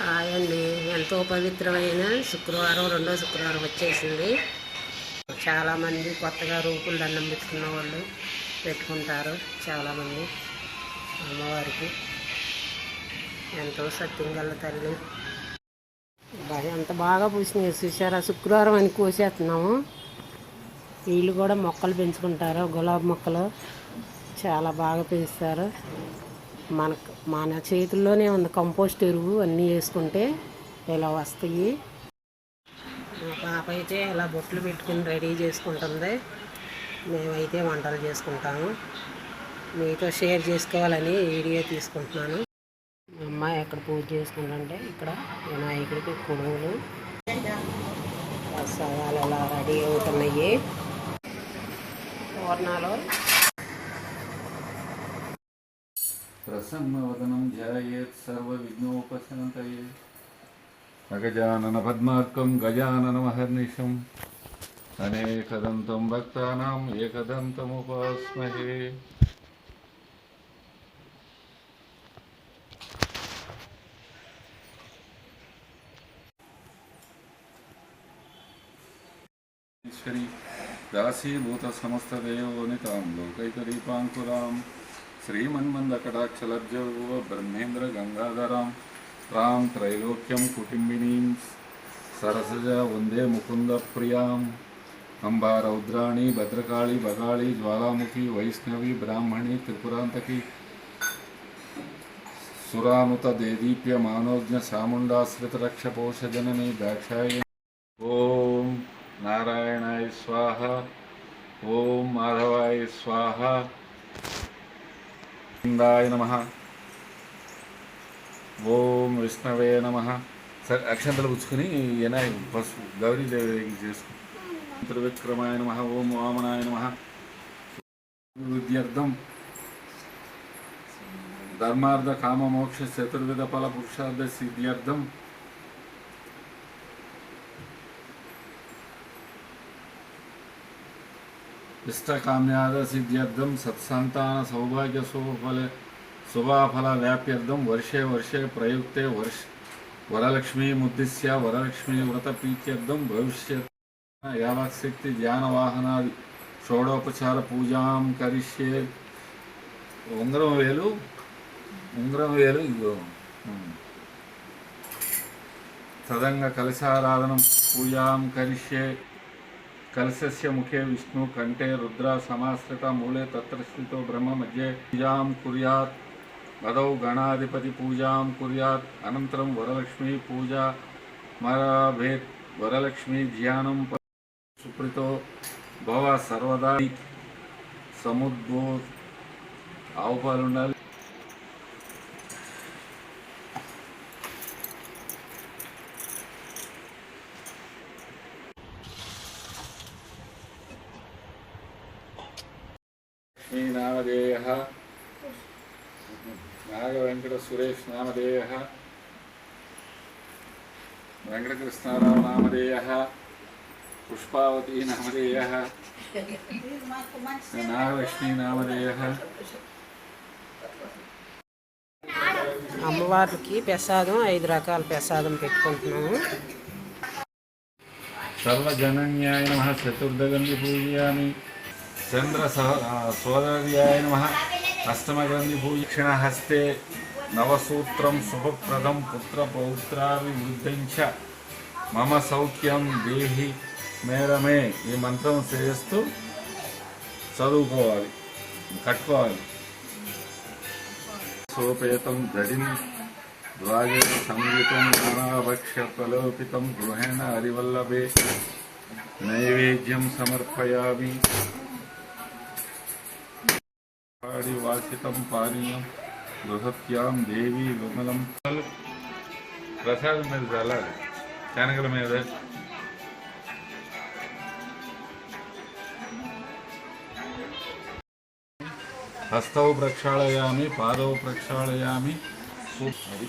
Hi అండి. ఎంతో పవిత్రమైన శుక్రవారం రెండో శుక్రవారం వచ్చేసింది. చాలామంది కొత్తగా రూపులు దండం పెట్టుకున్న వాళ్ళు పెట్టుకుంటారు చాలామంది అమ్మవారికి. ఎంతో సత్యం గల తల్లి. ఎంత బాగా పూసినాయి చూసారా? శుక్రవారం అని కోసేస్తున్నాము. వీళ్ళు కూడా మొక్కలు పెంచుకుంటారు గులాబీ మొక్కలు. చాలా బాగా పెంచుతారు. మన మన చేతుల్లోనే ఉంది. కంపోస్ట్ ఎరువు అన్నీ వేసుకుంటే ఇలా వస్తాయి? మా పాప అయితే ఇలా బొట్లు పెట్టుకుని రెడీ చేసుకుంటుంది. మేమైతే వంటలు చేసుకుంటాము. మీతో షేర్ చేసుకోవాలని వీడియో తీసుకుంటున్నాను. మా అమ్మాయి ఎక్కడ పూజ చేసుకుంటుంటే ఇక్కడ వినాయకుడికి కుడుములు ప్రసాదాలు అలా రెడీ అవుతున్నాయి. పూర్ణాలు ప్రసన్నవదనం ధ్యాయేత్ సర్వవిఘ్నోపశాంతయే అగజానన పద్మార్కం గజాననమహర్నిశం అనేకదంతం భక్తానాం ఏకదంతముపాస్మహే దాసీభూత సమస్తదేవోనితాం లోకైకదీపాంకురాం శ్రీమన్మందకటాక్షలబ్జో బ్రహ్మేంద్ర గంగాధరాం రాం త్రైలోక్యం కుటుంబినీం సరసజ వందే ముకుంద ప్రియాం అంబా రౌద్రాణి భద్రకాళి బగాళి జ్వాలాముఖి వైష్ణవి బ్రాహ్మణి త్రిపురాంతకి సురానుత దేదీప్య మానోజ్ఞ చాముండాశ్రితరక్షపోషజనని దాక్షాయ ఓం నారాయణాయ స్వాహ ఓం మాధవాయ స్వాహ గోవిందాయ నమ. ఓం విష్ణవే నమ. సరే అక్షంతలు పుచ్చుకుని వినాయక పసుపు గౌరీదేవి చేసుకు. త్రివిక్రమాయ నమ ఓం వామనాయ నమ. విద్యర్థం ధర్మార్థ కామ మోక్ష చతుర్విధ ఫల పురుషార్థ సిద్ధ్యర్థం. ఇష్టకామ్యాద సిద్ధ్యర్థం సత్సంతాన సౌభాగ్య శుభఫల శుభాఫల వ్యాప్యర్థం వర్షే వర్షే ప్రయుక్తే వర్ష వరలక్ష్మీ ముద్దిశ్య వరలక్ష్మీ వ్రత ప్రీత్యర్థం భవిష్యత్ యావశక్తి ధ్యానవాహనాది షోడోపచార పూజాం కరిష్యే ఉంగరం వేలు ఉంగరం వేలు ఇగో తదంగ కలశారాధనం పూజాం కరిష్యే కలశస్య ముఖే విష్ణు కంఠే రుద్ర సమాశ్రిత మూలే తత్ర స్థితో బ్రహ్మ మధ్యే పూజాం కుర్యాత్ పదౌ గణాధిపతి పూజాం కుర్యాత్ అనంతరం వరలక్ష్మీ పూజ మరాభేత్ వరలక్ష్మీ ధ్యానం ప- సుప్రీతో భవ సర్వదా సముద్భో ఆవు పాలు ఉండాలి నాగ వెంకట సురేష్ నామధేయ వెంకటకృష్ణారావు నామధేయ పుష్పావతి నామధేయ నాగలక్ష్మీ నామధేయ అమ్మవారికి ప్రసాదం ఐదు రకాల ప్రసాదం పెట్టుకుంటున్నాము. సర్వజనన్యాయ నమ చతుర్దగంధి పూజయామి చంద్ర సహ సోదర్యాయ నమ అష్టమగ్రంథి పూజక్షణ హస్తే నవసూత్రం శుభప్రదం పుత్ర పౌత్రాభివృద్ధం చ మమ సౌఖ్యం దేహి మేరమే ఈ మంత్రం చేస్తూ చదువుకోవాలి కట్టుకోవాలి. సోపేతం దడిం ద్వాగే సంగీతం నానాభక్ష ప్రలోపితం గృహేణ హరివల్లభే। నైవేద్యం సమర్పయామి। వాసితం పానీయం। బృహత్యాం దేవి విమలం. ప్రసాదం మీద చల్లాలి. శనగల మీద. హస్తౌ ప్రక్షాళయామి పాదౌ ప్రక్షాళయామి. అది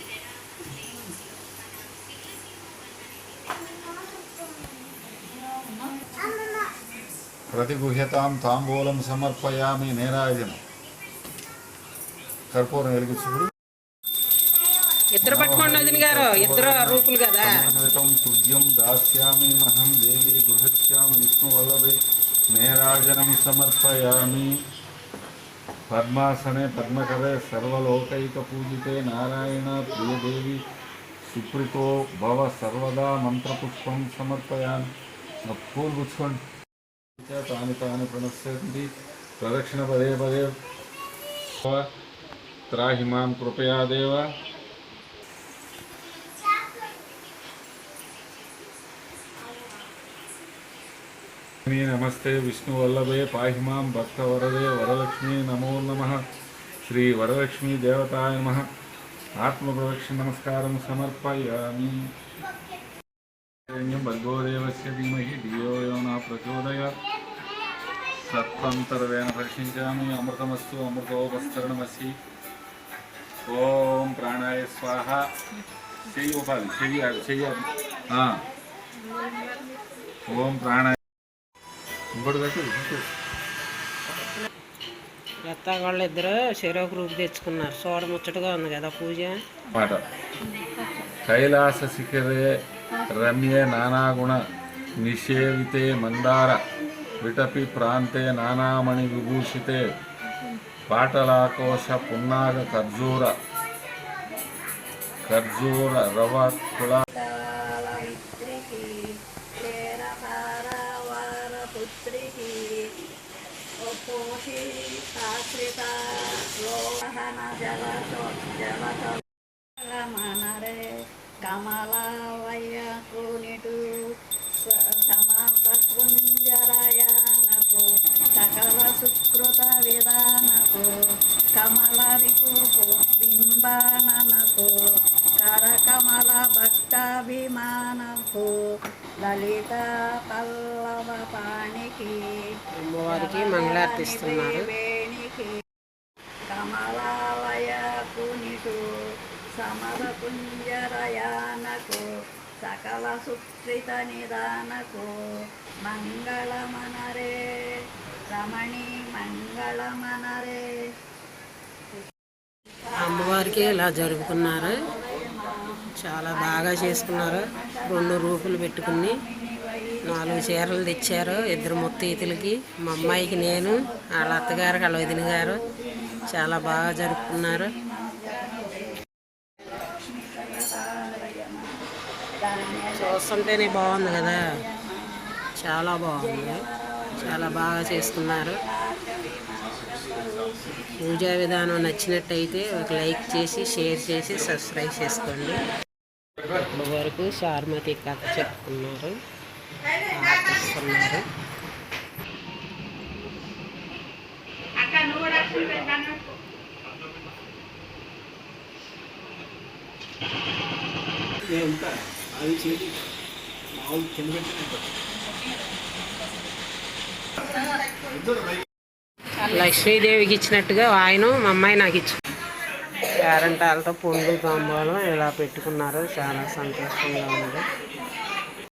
ప్రతిగుహ్యతాం తాంబూలం సమర్పయామి నేరాజనం. కర్పూరం వెలిగించుకుడు ఇద్దరు పట్టుకోండి వదిన గారు ఇద్దరు రూపులు కదా. తుభ్యం దాస్యామి మహం దేవి గృహత్యాం విష్ణువల్లభే మేరాజనం సమర్పయామి. పద్మాసనే పద్మకరే సర్వలోకైక పూజితే నారాయణ ప్రియదేవి సుప్రీతో భవ సర్వదా మంత్రపుష్పం సమర్పయామి. పూలు పుచ్చుకోండి తాని తాని ప్రణశ్యంతి ప్రదక్షిణ పదే పదే. త్రాహి మాం కృపయా దేవ లక్ష్మీ నమస్తే విష్ణు వల్లభే పాహి మాం భక్త వరదే వరలక్ష్మీ నమో నమ శ్రీ వరలక్ష్మీ దేవతాయ నమ ఆత్మప్రదక్షిణ నమస్కారం సమర్పయామి భర్గో దేవస్య ధీమహి ధియో యో ఓం ప్రాణాయ స్వాహ. చెయ్యి ఉపాధి చెయ్యాలి ఆ. ఓం ప్రాణాయ. ఇంకోటి. వాళ్ళు ఇద్దరు చెరొక రూపు తెచ్చుకున్నారు. చూడ ముచ్చటగా ఉంది కదా పూజ. మాట. కైలాస శిఖరే రమ్యే నానాగుణ నిషేవితే మందార. విటపి ప్రాంతే నానామణి విభూషితే పాటలాకోశ పున్నాగ ఖర్జూర ఖర్జూర రవ కులా కాళవిత్రికి చేరపారవారపుత్రికి కూనిటు సకల సుకృత విధానకు కమల రిపు బింబాననకు కరకమల భక్తాభిమానకు లలిత పల్లవ పాణికి అమ్మవారికి మంగళార్తిస్తున్నారు. వేణికి కమలాలయ కునిటు సమర కుంజరయానకు సకల సుకృత నిదానకు మంగళమనరే రమణి మంగళమనరే. అమ్మవారికి ఇలా జరుపుకున్నారు చాలా బాగా చేసుకున్నారు. రెండు రూపులు పెట్టుకుని నాలుగు చీరలు తెచ్చారు ఇద్దరు ముత్తీతులకి మా అమ్మాయికి నేను వాళ్ళ అత్తగారు వాళ్ళ వదిన గారు చాలా బాగా జరుపుకున్నారు. చూస్తుంటేనే బాగుంది కదా. చాలా బాగుంది. చాలా బాగా చేసుకున్నారు పూజా విధానం నచ్చినట్టయితే ఒక లైక్ చేసి షేర్ చేసి సబ్స్క్రైబ్ చేసుకోండి. ఇప్పుడు వరకు శార్మతి కథ చెప్పుకున్నారు ఆర్టిస్తున్నారు లక్ష్మీదేవికి ఇచ్చినట్టుగా ఆయన మా అమ్మాయి నాకు ఇచ్చి పేరెంటాలతో పొండు తాంబూలం ఇలా పెట్టుకున్నారు. చాలా సంతోషంగా ఉంది.